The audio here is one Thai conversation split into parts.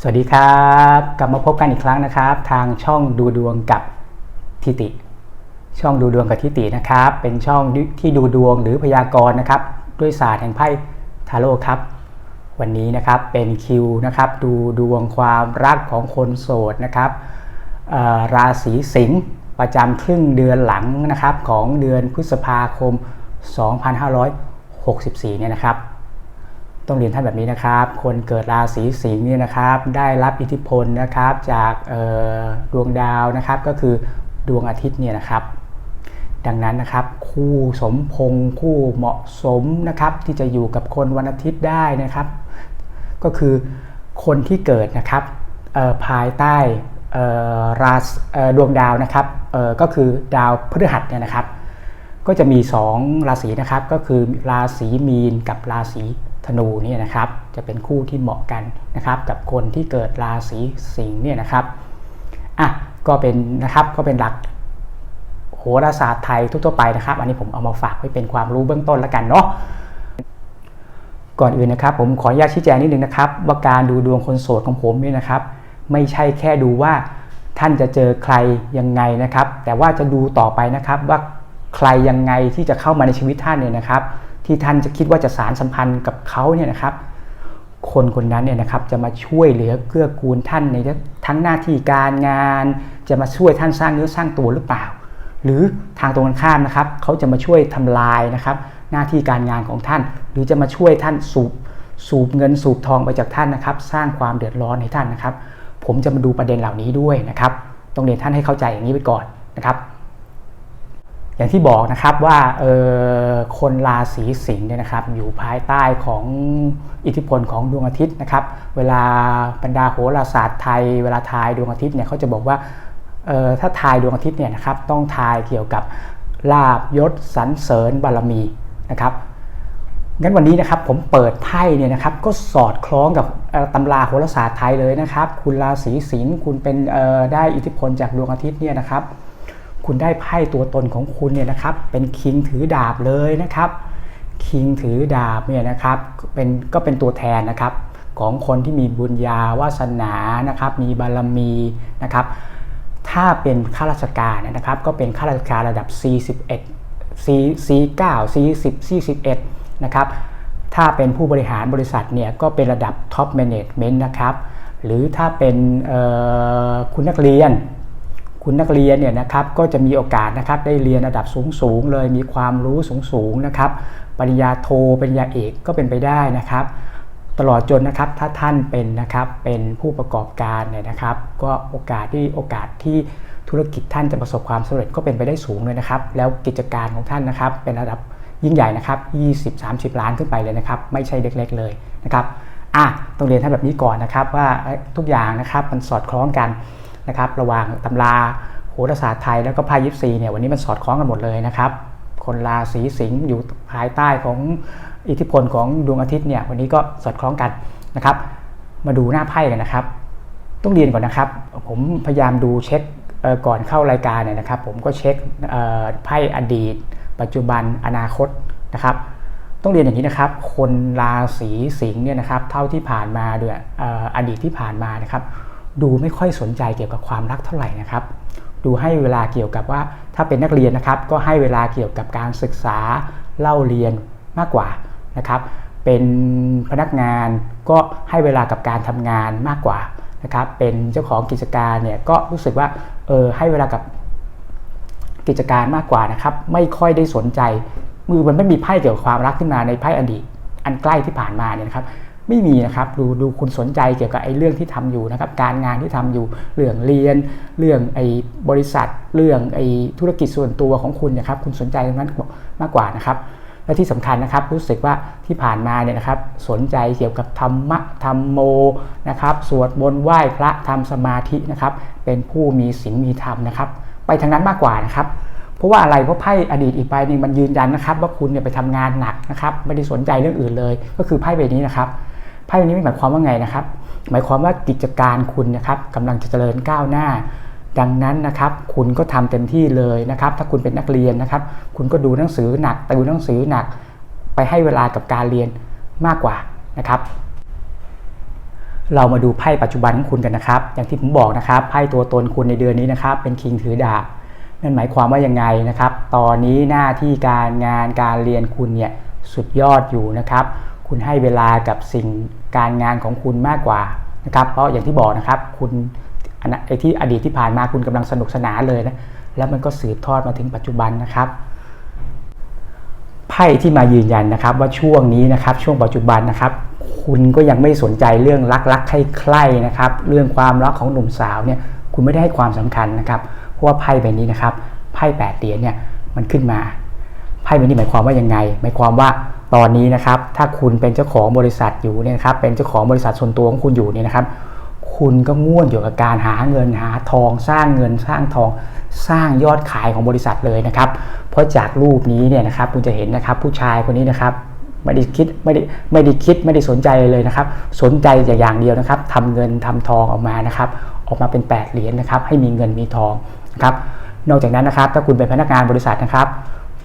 สวัสดีครับ กลับมาพบกันอีกครั้งนะครับ ทางช่องดูดวงกับทิติ ช่องดูดวงกับทิตินะครับ เป็นช่องที่ดูดวงหรือพยากรณ์นะครับ ด้วยศาสตร์แห่งไพ่ทาโร่ครับ วันนี้นะครับเป็นคิวนะครับ ดูดวงความรักของคนโสดนะครับราศีสิงห์ประจำครึ่งเดือนหลังนะครับของเดือนพฤษภาคม 2564 เนี่ยนะครับ ต้องเรียนท่านแบบนี้นะครับ คนเกิดราศีสิงห์เนี่ยนะครับ ได้รับอิทธิพลนะครับจากดวงดาวนะครับ ก็คือดวงอาทิตย์เนี่ยนะครับ ดังนั้นนะครับ คู่สมพงษ์คู่เหมาะสมนะครับ ที่จะอยู่กับคนวันอาทิตย์ได้นะครับ ก็คือคนที่เกิดนะครับภายใต้ราศดวงดาวนะครับก็คือดาวพฤหัสเนี่ยนะครับ ก็จะมี 2 ราศีนะครับ ก็คือราศีมีนกับราศี ธนูเนี่ยนะครับจะเป็นคู่ที่เหมาะกันนะครับกับคนที่เกิดราศีสิงห์เนี่ยนะครับอะก็เป็นนะครับก็เป็นหลักโหราศาสตร์ไทยทั่วไปนะครับ อันนี้ผมเอามาฝากไว้เป็นความรู้เบื้องต้นแล้วกันเนาะก่อนอื่นนะครับ ผมขออนุญาตชี้แจงนิดนึงนะครับ ว่าการดูดวงคนโสดของผมเนี่ยนะครับ ไม่ใช่แค่ดูว่าท่านจะเจอใครยังไงนะครับ แต่ว่าจะดูต่อไปนะครับว่าใครยังไงที่จะเข้ามาในชีวิตท่านเนี่ยนะครับ ที่ท่านจะคิดว่าจะสารสัมพันธ์กับเขาเนี่ยนะครับ คนคนนั้นเนี่ยนะครับจะมาช่วยเหลือเกื้อกูลท่านในทั้งหน้าที่การงาน จะมาช่วยท่านสร้างเนื้อสร้างตัวหรือเปล่า หรือทางตรงกันข้ามนะครับเขาจะมาช่วยทำลายนะครับ หน้าที่การงานของท่าน หรือจะมาช่วยท่านสูบสูบเงินสูบทองไปจากท่านนะครับ สร้างความเดือดร้อนให้ท่านนะครับ ผมจะมาดูประเด็นเหล่านี้ด้วยนะครับ ต้องเรียนท่านให้เข้าใจอย่างนี้ไว้ก่อนนะครับ อย่างที่บอกนะครับว่าออคนราศีสิงห์เนี่ยนะครับอยู่ภายใต้ของอิทธิพลของดวงอาทิตย์นะครับ เวลาบรรดาโหราศาสตร์ไทย เวลาทายดวงอาทิตย์เนี่ยเขาจะบอกว่าออถ้าทายดวงอาทิตย์เนี่ยนะครับต้องทายเกี่ยวกับลาบยศสรรเสริญบารมีนะครับงั้นวันนี้นะครับผมเปิดไพ่เนี่ยนะครับก็สอดคล้องกับตำราโหราศาสตร์ไทยเลยนะครับ คุณราศีสิงห์คุณเป็นออได้อิทธิพลจากดวงอาทิตย์เนี่ยนะครับ คุณได้ไพ่ตัวตนของคุณเนี่ยนะครับ เป็นคิงถือดาบเลยนะครับ คิงถือดาบเนี่ยนะครับเป็นก็เป็นตัวแทนนะครับ ของคนที่มีบุญญาวาสนานะครับ มีบารมีนะครับ ถ้าเป็นข้าราชการนะครับ ก็เป็นข้าราชการระดับ 41 C C9 C10 C11 นะครับถ้าเป็นผู้บริหารบริษัทเนี่ยก็เป็นระดับ Top Management นะครับ หรือถ้าเป็นคุณนักเรียน คุณนักเรียนเนี่ยนะครับก็จะมีโอกาสนะครับได้เรียนระดับสูงๆเลยมีความรู้สูงๆนะครับปริญญาโทปริญญาเอกก็เป็นไปได้นะครับ ตลอดจนนะครับถ้าท่านเป็นนะครับเป็นผู้ประกอบการเนี่ยนะครับ ก็โอกาสที่โอกาสที่ธุรกิจท่านจะประสบความสำเร็จก็เป็นไปได้สูงเลยนะครับ แล้วกิจการของท่านนะครับ เป็นระดับยิ่งใหญ่นะครับ20-30 ล้านขึ้นไปเลยนะครับ ไม่ใช่เล็กๆเลยนะครับอะต้องเรียนท่านแบบนี้ก่อนนะครับว่าทุกอย่างนะครับมันสอดคล้องกัน นะครับระหว่างตำราโหราศาสตร์ไทยแล้วก็ไพ่ยิปซีเนี่ยวันนี้มันสอดคล้องกันหมดเลยนะครับ คนราศีสิงห์อยู่ภายใต้ของอิทธิพลของดวงอาทิตย์เนี่ยวันนี้ก็สอดคล้องกันนะครับ มาดูหน้าไพ่กันนะครับ ต้องเรียนก่อนนะครับ ผมพยายามดูเช็คก่อนเข้ารายการเนี่ยนะครับ ผมก็เช็คไพ่อดีต ปัจจุบันอนาคตนะครับ ต้องเรียนอย่างนี้นะครับ คนราศีสิงห์เนี่ยนะครับ เท่าที่ผ่านมาด้วยอออดีตที่ผ่านมานะครับ ดูไม่ค่อยสนใจเกี่ยวกับความรักเท่าไหร่นะครับ ดูให้เวลาเกี่ยวกับว่าถ้าเป็นนักเรียนนะครับ ก็ให้เวลาเกี่ยวกับการศึกษาเล่าเรียนมากกว่านะครับ เป็นพนักงานก็ให้เวลากับการทำงานมากกว่านะครับ เป็นเจ้าของกิจการเนี่ยก็รู้สึกว่าเออให้เวลากับกิจการมากกว่านะครับ ไม่ค่อยได้สนใจ มือมันไม่มีไพ่เกี่ยวกับความรักขึ้นมาในไพ่อดีตอันใกล้ที่ผ่านมาเนี่ยนะครับ ไม่มีนะครับดูดูคุณสนใจเกี่ยวกับไอ้เรื่องที่ทำอยู่นะครับการงานที่ทำอยู่เรื่องเรียน เรื่องไอ้บริษัท เรื่องไอ้ธุรกิจส่วนตัวของคุณนะครับคุณสนใจตรงนั้นมากกว่านะครับ และที่สำคัญนะครับรู้สึกว่าที่ผ่านมาเนี่ยนะครับสนใจเกี่ยวกับธรรมะธรรมโมนะครับสวดมนต์ไหว้พระทำสมาธินะครับเป็นผู้มีศีลมีธรรมนะครับ ไปทางนั้นมากกว่านะครับเพราะว่าอะไรเพราะไพ่อดีตอีกใบหนึงมันยืนยันนะครับ ว่าคุณเนี่ยไปทำงานหนักนะครับ ไม่ได้สนใจเรื่องอื่นเลย ก็คือไพ่ใบนี้นะครับ ไพ่ใบนี้ไม่หมายความว่าไงนะครับ หมายความว่ากิจการคุณนะครับกำลังจะเจริญก้าวหน้า ดังนั้นนะครับ คุณก็ทำเต็มที่เลยนะครับ ถ้าคุณเป็นนักเรียนนะครับ คุณก็ดูหนังสือหนักติวหนังสือหนัก ไปให้เวลากับการเรียนมากกว่านะครับ เรามาดูไพ่ปัจจุบันของคุณกันนะครับ อย่างที่ผมบอกนะครับไพ่ตัวตนคุณในเดือนนี้นะครับ เป็นคิงถือดาบนั่นหมายความว่ายังไงนะครับ ตอนนี้หน้าที่การงานการเรียนคุณเนี่ยสุดยอดอยู่นะครับ คุณให้เวลากับสิ่งการงานของคุณมากกว่านะครับเพราะอย่างที่บอกนะครับ คุณไอ้ที่อดีตที่ผ่านมาคุณกำลังสนุกสนานเลยนะแล้วมันก็สืบทอดมาถึงปัจจุบันนะครับไพ่ที่มายืนยันนะครับว่าช่วงนี้นะครับช่วงปัจจุบันนะครับ คุณก็ยังไม่สนใจเรื่องรักรักใครใครนะครับ เรื่องความรักของหนุ่มสาวเนี่ยคุณไม่ได้ให้ความสำคัญนะครับเพราะว่าไพ่ใบนี้นะครับไพ่แปดเหรียญเนี่ยมันขึ้นมาไพ่ใบนี้หมายความว่ายังไง หมายความว่า ตอนนี้นะครับถ้าคุณเป็นเจ้าของบริษัทอยู่เนี่ยนะครับเป็นเจ้าของบริษัทส่วนตัวของคุณอยู่เนี่ยนะครับ คุณก็ง่วนอยู่กับการหาเงินหาทองสร้างเงินสร้างทองสร้างยอดขายของบริษัทเลยนะครับ เพราะจากรูปนี้เนี่ยนะครับคุณจะเห็นนะครับผู้ชายคนนี้นะครับไม่ได้คิดไม่ได้ไม่ได้คิดไม่ได้สนใจเลยนะครับ สนใจแต่อย่างเดียวนะครับทำเงินทำทองออกมานะครับ ออกมาเป็น 8 เหรียญนะครับ ให้มีเงินมีทองนะครับ นอกจากนั้นนะครับ ถ้าคุณเป็นพนักงานบริษัทนะครับ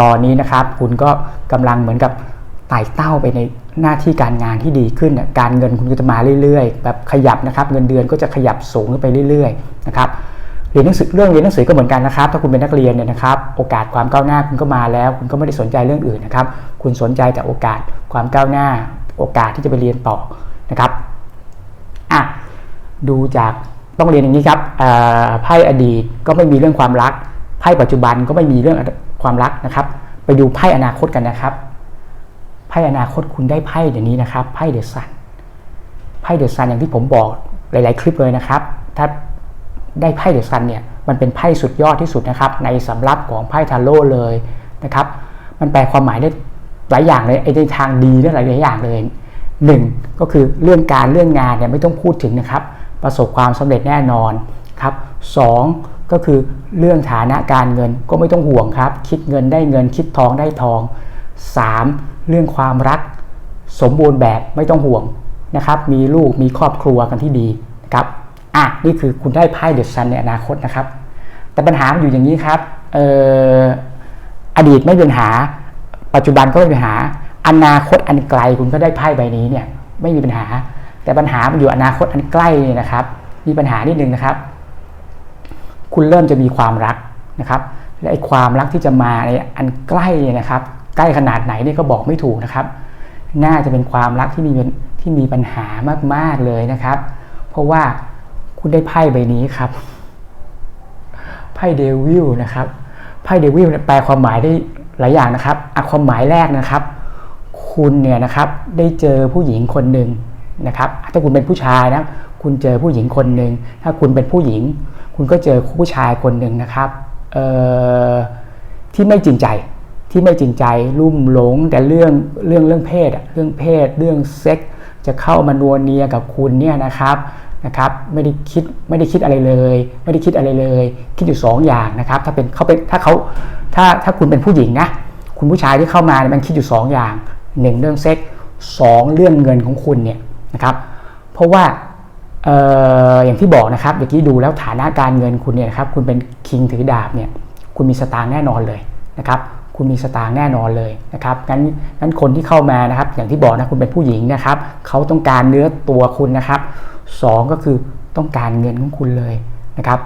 ตอนนี้นะครับคุณก็กำลังเหมือนกับ ไต่เต้าไปในหน้าที่การงานที่ดีขึ้น การเงินคุณก็จะมาเรื่อยๆ แบบขยับนะครับ เงินเดือนก็จะขยับสูงขึ้นไปเรื่อยๆ นะครับ เรียนหนังสือเรื่องเรียนหนังสือก็เหมือนกันนะครับ ถ้าคุณเป็นนักเรียนเนี่ยนะครับ โอกาสความก้าวหน้าคุณก็มาแล้ว คุณก็ไม่ได้สนใจเรื่องอื่นนะครับ คุณสนใจแต่โอกาสความก้าวหน้า โอกาสที่จะไปเรียนต่อนะครับ อะ ดูจากต้องเรียนอย่างนี้ครับไพ่อดีตก็ไม่มีเรื่องความรัก ไพ่ปัจจุบันก็ไม่มีเรื่องความรักนะครับ ไปดูไพ่อนาคตกันนะครับ พ่อนาคตคุณได้ไพ่เดี๋ยวนี้นะครับไพ่เดอะซันไพ่เดอะซันอย่างที่ผมบอกหลาย ๆ คลิปเลยนะครับ ถ้าได้ไพ่เดอะซันเนี่ยมันเป็นไพ่สุดยอดที่สุดนะครับ ในสำรับของไพ่ทาโร่เลยนะครับ มันแปลความหมายได้หลายอย่างเลยไอ้ในทางดีและหลายอย่างเลยหนึ่งก็คือเรื่องการเรื่องงานเนี่ยไม่ต้องพูดถึงนะครับ ประสบความสำเร็จแน่นอนครับสองก็คือเรื่องฐานะการเงินก็ไม่ต้องห่วงครับ คิดเงินได้เงินคิดทองได้ทอง 3. เรื่องความรักสมบูรณ์แบบไม่ต้องห่วงนะครับ มีลูกมีครอบครัวกันที่ดีนะครับอะนี่คือคุณได้ไพ่เดอะซันในอนาคตนะครับ แต่ปัญหามันอยู่อย่างนี้ครับอออดีตไม่เป็นปัญหา ปัจจุบันก็ไม่เป็นปัญหา อนาคตอันไกลคุณก็ได้ไพ่ใบนี้เนี่ยไม่มีปัญหา แต่ปัญหามันอยู่อนาคตอันใกล้เนี่ยนะครับ มีปัญหานิดนึงนะครับ คุณเริ่มจะมีความรักนะครับและไอ้ความรักที่จะมาในอันใกล้เนี่ยนะครับ ใกล้ขนาดไหนนี่ก็บอกไม่ถูกนะครับ น่าจะเป็นความรักที่มีที่มีปัญหามากๆเลยนะครับ เพราะว่าคุณได้ไพ่ใบนี้ครับ ไพ่เดวิลนะครับ ไพ่เดวิลแปลความหมายได้หลายอย่างนะครับอความหมายแรกนะครับ คุณเนี่ยนะครับได้เจอผู้หญิงคนหนึ่งนะครับ ถ้าคุณเป็นผู้ชายนะ คุณเจอผู้หญิงคนหนึ่ง ถ้าคุณเป็นผู้หญิง คุณก็เจอผู้ชายคนหนึ่งนะครับเอ่อที่ไม่จริงใจ ที่ไม่จริงใจลุ่มหลง แต่เรื่องเรื่องเรื่องเพศอะเรื่องเพศ เรื่องเซ็กจะเข้ามานัวเนียกับคุณเนี่ยนะครับนะครับไม่ได้คิดไม่ได้คิดอะไรเลย ไม่ได้คิดอะไรเลย คิดอยู่สองอย่างนะครับ ถ้าเป็นเขาเป็นถ้าเขาถ้าถ้าคุณเป็นผู้หญิงนะคุณผู้ชายที่เข้ามาเนี่ยมันคิดอยู่สองอย่างหนึ่งเรื่องเซ็กสองเรื่องเงินของคุณเนี่ยนะครับเพราะว่าเอออย่างที่บอกนะครับเมื่อกี้ดูแล้วฐานะการเงินคุณเนี่ยครับคุณเป็นคิงถือดาบเนี่ยคุณมีสตางค์แน่นอนเลยนะครับ คุณมีสตางค์แน่นอนเลยนะครับงั้นงั้นคนที่เข้ามานะครับ อย่างที่บอกนะคุณเป็นผู้หญิงนะครับเขาต้องการเนื้อตัวคุณนะครับสองก็คือต้องการเงินของคุณเลยนะครับ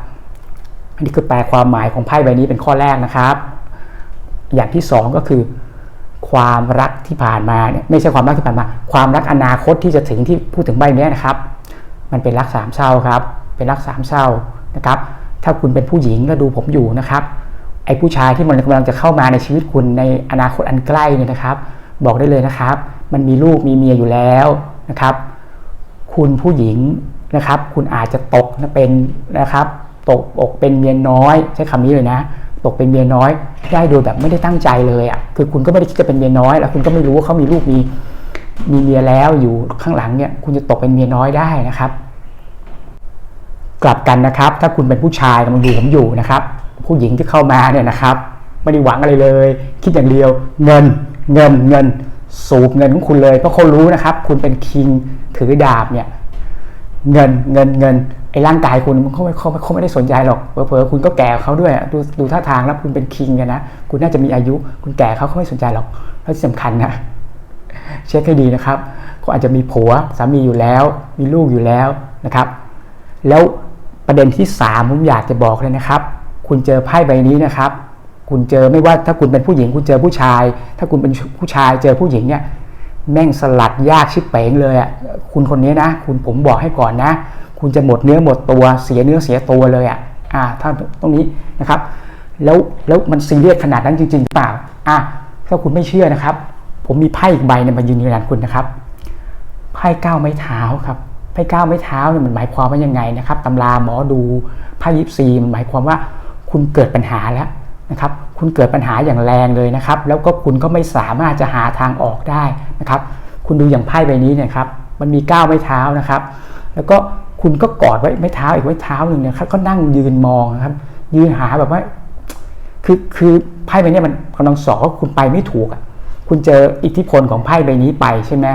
อันนี้คือแปลความหมายของไพ่ใบนี้เป็นข้อแรกนะครับ อย่างที่สองก็คือความรักที่ผ่านมาเนี่ยไม่ใช่ความรักที่ผ่านมา ความรักอนาคตที่จะถึงที่พูดถึงใบนี้นะครับ มันเป็นรักสามเศร้าครับ เป็นรักสามเศร้านะครับ ถ้าคุณเป็นผู้หญิงแล้วดูผมอยู่นะครับ ไอ้ผู้ชายที่มันกำลังจะเข้ามาในชีวิตคุณในอนาคตอันใกล้เนี่ยนะครับ บอกได้เลยนะครับ มันมีลูกมีเมียอยู่แล้วนะครับ คุณผู้หญิงนะครับ คุณอาจจะตกเป็นนะครับ ตกอกเป็นเมียน้อย ใช้คำนี้เลยนะ ตกเป็นเมียน้อย ได้โดยแบบไม่ได้ตั้งใจเลยอะคือคุณก็ไม่ได้คิดจะเป็นเมียน้อย แล้วคุณก็ไม่รู้ว่าเขามีลูกมีมีเมียแล้วอยู่ข้างหลังเนี่ย คุณจะตกเป็นเมียน้อยได้นะครับ กลับกันนะครับ ถ้าคุณเป็นผู้ชายกำลังดูผมอยู่นะครับ ผู้หญิงที่เข้ามาเนี่ยนะครับ ไม่ได้หวังอะไรเลย คิดอย่างเดียวเงินเงินเงินสูบเงินของคุณเลยเพราะเขารู้นะครับ คุณเป็นคิงถือดาบเนี่ยเงินเงินเงินไอ้ร่างกายคุณมันเขาไม่เขาเขาไม่ได้สนใจหรอกเผลอๆคุณก็แก่เขาด้วยดูดูท่าทางแล้วคุณเป็นคิงกันนะคุณน่าจะมีอายุ คุณแก่เขาเขาไม่สนใจหรอกแล้วที่สำคัญนะเช็คให้ดีนะครับเขาอาจจะมีผัวสามีอยู่แล้ว มีลูกอยู่แล้วนะครับ แล้วประเด็นที่สามผมอยากจะบอกเลยนะครับ คุณเจอไพ่ใบนี้นะครับ คุณเจอไม่ว่าถ้าคุณเป็นผู้หญิง คุณเจอผู้ชาย ถ้าคุณเป็นผู้ชายเจอผู้หญิงเนี่ยแม่งสลัดยากชิบเป๋งเลยอะคุณคนนี้นะ คุณผมบอกให้ก่อนนะ คุณจะหมดเนื้อหมดตัวเสียเนื้อเสียตัวเลยอะอ่าถ้าตรงนี้นะครับ แล้วแล้วมันซีเรียสขนาดนั้นจริงๆหรือเปล่าอะถ้าคุณไม่เชื่อนะครับ ผมมีไพ่อีกใบเนี่ยมายืนยันคุณนะครับไพ่ก้าวไม้เท้าครับไพ่ก้าวไม้เท้าเนี่ยมันหมายความว่ายังไงนะครับตำราหมอดูไพ่ยิปซีมันหมายความว่า คุณเกิดปัญหาแล้วนะครับ คุณเกิดปัญหาอย่างแรงเลยนะครับ แล้วก็คุณก็ไม่สามารถจะหาทางออกได้นะครับ คุณดูอย่างไพ่ใบนี้เนี่ยครับ มันมีก้าวไม้เท้านะครับ แล้วก็คุณก็กอดไว้ไม้เท้าอีกไม้เท้าหนึ่งเนี่ยครับ ก็นั่งยืนมองนะครับ ยืนหาแบบว่า คือคือไพ่ใบนี้มันกำลังสอนว่าคุณไปไม่ถูกอะ คุณเจออิทธิพลของไพ่ใบนี้ไปใช่ไหม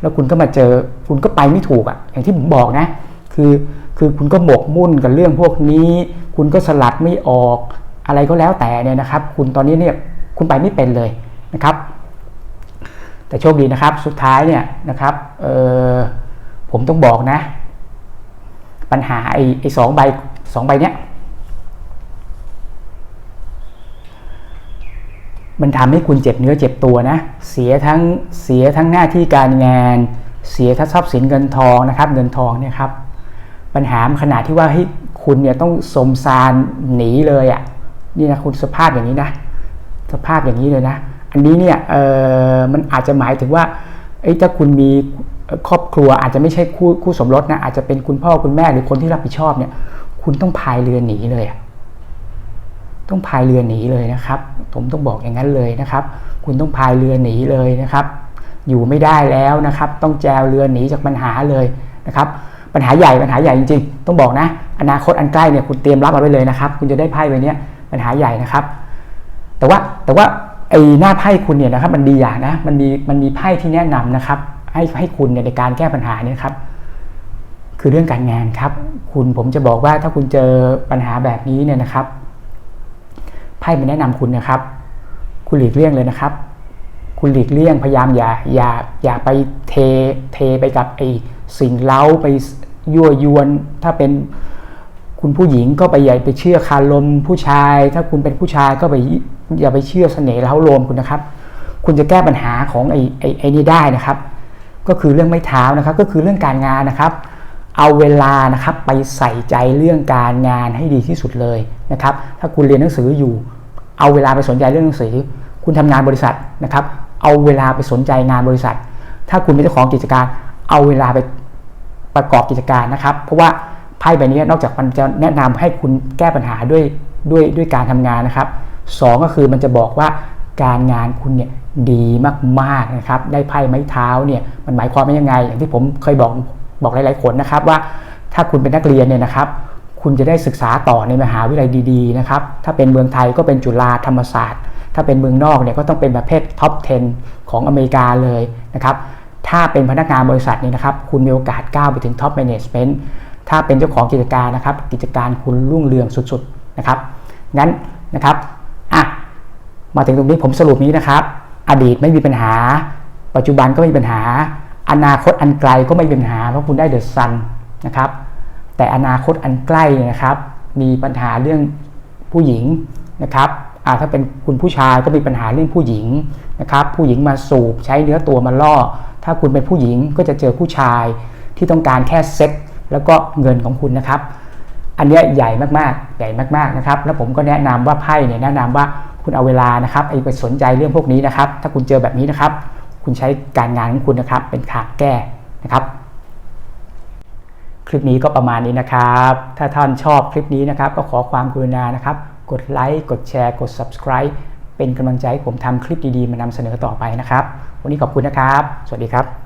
แล้วคุณก็มาเจอ คุณก็ไปไม่ถูกอะ อย่างที่ผมบอกนะ คือคือคุณก็หมกมุ่นกับเรื่องพวกนี้ คุณก็สลัดไม่ออกอะไรก็แล้วแต่เนี่ยนะครับ คุณตอนนี้เนี่ยคุณไปไม่เป็นเลยนะครับ แต่โชคดีนะครับสุดท้ายเนี่ยนะครับผมต้องบอกนะ ปัญหาไอ้ไอ้สองใบสองใบเนี้ยมันทำให้คุณเจ็บเนื้อเจ็บตัวนะ เสียทั้งเสียทั้งหน้าที่การงาน เสียทั้งทรัพย์สินเงินทองนะครับ เงินทองเนี่ยครับ ปัญหาขนาดที่ว่าให้ คุณเนี่ยต้องสมซานหนีเลยอะ่ะนี่นะคุณสภาพอย่างนี้นะ สภาพอย่างนี้เลยนะ อันนี้เนี่ยเออมันอาจจะหมายถึงว่าเอ้ถ้าคุณมีครอบครัวอาจจะไม่ใช่คู่คู่สมรสนะอาจจะเป็นคุณพ่อคุณแม่หรือคนที่รับผิดชอบเนี่ย คุณต้องพายเรือหนีเลยอะต้องพายเรือหนีเลยนะครับ ผมต้องบอกอย่างนั้นเลยนะครับ คุณต้องพายเรือหนีเลยนะครับ อยู่ไม่ได้แล้วนะครับ ต้องแจวเรือหนีจากปัญหาเลยนะครับ ปัญหาใหญ่ปัญหาใหญ่จริงๆ ต้องบอกนะ อนาคตอันใกล้เนี่ยคุณเตรียมรับเอาไว้เลยนะครับ คุณจะได้ไพ่ใบนี้ปัญหาใหญ่นะครับ แต่ว่าแต่ว่าไอ้หน้าไพ่คุณเนี่ยนะครับมันดีอย่างนะมันมีมันมีไพ่ที่แนะนำนะครับ ให้ให้คุณเนี่ยในการแก้ปัญหาเนี่ยครับคือเรื่องการงานครับ คุณผมจะบอกว่าถ้าคุณเจอปัญหาแบบนี้เนี่ยนะครับไพ่มันแนะนำคุณนะครับ คุณหลีกเลี่ยงเลยนะครับ คุณหลีกเลี่ยงพยายามอย่าอย่าอย่าไปเทเทไปกับไอ้สิ่งเล้าไป ยั่วยวน ถ้าเป็นคุณผู้หญิงก็ไปอย่ไปเชื่อคารลมผู้ชาย ถ้าคุณเป็นผู้ชายก็ไปอย่าไปเชื่อเสน่ห์เล้าโลมคุณนะครับ คุณจะแก้ปัญหาของไอ้ไอ้ไอ้นี่ได้นะครับ ก็คือเรื่องไม้เท้านะครับ ก็คือเรื่องการงานนะครับ เอาเวลานะครับไปใส่ใจเรื่องการงานให้ดีที่สุดเลยนะครับ ถ้าคุณเรียนหนังสืออยู่ เอาเวลาไปสนใจเรื่องหนังสือ คุณทำงานบริษัทนะครับ เอาเวลาไปสนใจงานบริษัท ถ้าคุณเป็นเจ้าของกิจการ เอาเวลาไป ประกอบกิจการนะครับ เพราะว่าไพ่ใบนี้นอกจากมันจะแนะนำให้คุณแก้ปัญหาด้วยด้วยด้วยการทำงานนะครับสองก็คือมันจะบอกว่าการงานคุณเนี่ยดีมากๆนะครับ ได้ไพ่ไม้เท้าเนี่ยมันหมายความว่ายังไง อย่างที่ผมเคยบอกบอกหลายๆคนนะครับว่าถ้าคุณเป็นนักเรียนเนี่ยนะครับ คุณจะได้ศึกษาต่อในมหาวิทยาลัยดี ๆ นะครับ ถ้าเป็นเมืองไทยก็เป็นจุฬาธรรมศาสตร์ ถ้าเป็นเมืองนอกเนี่ยก็ต้องเป็นประเภทท็อป 10 ของอเมริกาเลยนะครับ ถ้าเป็นพนักงานบริษัทนี่นะครับ คุณมีโอกาสก้าวไปถึงท็อปแมネจเมนต์ถ้าเป็นเจ้าของกิจการนะครับ กิจการคุณรุ่งเรืองสุดๆนะครับ งั้นนะครับอะมาถึงตรงนี้ผมสรุปนี้นะครับ อดีตไม่มีปัญหา ปัจจุบันก็ไม่มีปัญหา อนาคตอันไกลก็ไม่มีปัญหาเพราะคุณได้เดอะซันนะครับ แต่อนาคตอันใกล้นะครับ มีปัญหาเรื่องผู้หญิงนะครับถ้าเป็นคุณผู้ชายก็มีปัญหาเรื่องผู้หญิงนะครับ ผู้หญิงมาสูบใช้เนื้อตัวมาล่อ ถ้าคุณเป็นผู้หญิงก็จะเจอผู้ชายที่ต้องการแค่เซ็กแล้วก็เงินของคุณนะครับ อันนี้ใหญ่มากๆ ใหญ่มากๆนะครับ แล้วผมก็แนะนำว่าไพ่เนี่ยแนะนำว่าคุณเอาเวลานะครับไอ้ไปสนใจเรื่องพวกนี้นะครับ ถ้าคุณเจอแบบนี้นะครับ คุณใช้การงานของคุณนะครับ เป็นขากแก้นะครับคลิปนี้ก็ประมาณนี้นะครับ ถ้าท่านชอบคลิปนี้นะครับ ก็ขอความกรุณานะครับ กดไลค์ กดแชร์ กด subscribe เป็นกำลังใจให้ผมทำคลิปดีๆ มานำเสนอต่อไปนะครับ วันนี้ขอบคุณนะครับ สวัสดีครับ